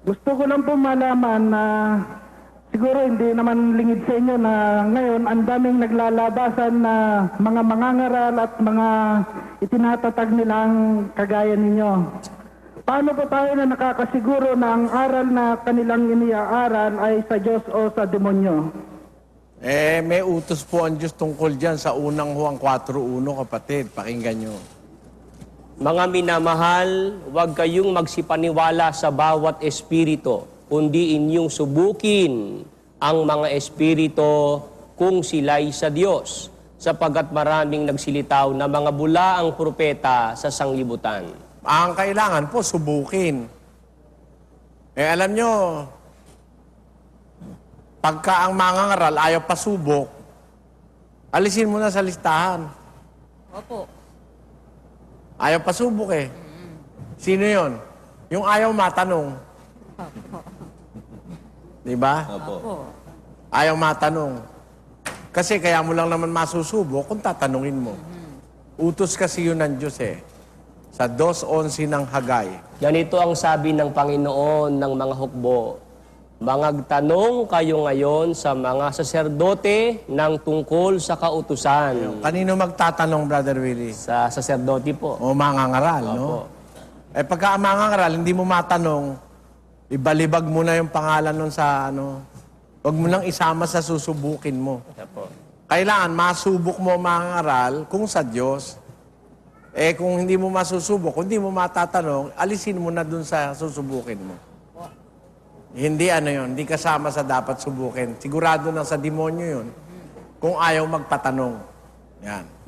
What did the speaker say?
Gusto ko lang po malaman na siguro hindi naman lingid sa inyo na ngayon ang daming naglalabasan na mga mangangaral at mga itinatatag nilang kagaya ninyo. Paano po tayo na nakakasiguro na ang aral na kanilang iniaaral ay sa Diyos o sa demonyo? Eh, may utos po ang Diyos tungkol dyan sa unang Juan 4.1, kapatid. Pakinggan nyo. Mga minamahal, huwag kayong magsipaniwala sa bawat espiritu, kundi inyong subukin ang mga espiritu kung sila'y sa Diyos, sapagat maraming nagsilitaw na mga bulaang propeta sa sanglibutan. Ang kailangan po, subukin. Eh, alam nyo, pagka ang mangangaral ayaw pasubok, alisin mo na sa listahan. Opo. Ayaw pasubok eh. Sino yon? Yung ayaw matanong. Di ba? Opo. Ayaw matanong. Kasi kaya mo lang naman masusubok kung tatanungin mo. Utos kasi yun ng Diyos eh. Sa 2.11 ng Hagay. Ganito ang sabi ng Panginoon ng mga hukbo. Mangagtanong kayo ngayon sa mga saserdote ng tungkol sa kautusan. Kanino magtatanong, Brother Willie? Sa saserdote po. O mangangaral, no? Opo. Eh pagka ang mangangaral, hindi mo matanong, ibalibag mo na yung pangalan nun sa ano. Huwag mo nang isama sa susubukin mo. Opo. Kailangan masubok mo ang mangangaral kung sa Diyos. Eh kung hindi mo masusubok, kung hindi mo matatanong, alisin mo na dun sa susubukin mo. Hindi ano yun, hindi kasama sa dapat subukin. Sigurado na sa demonyo yun. Kung ayaw magpatanong. Yan.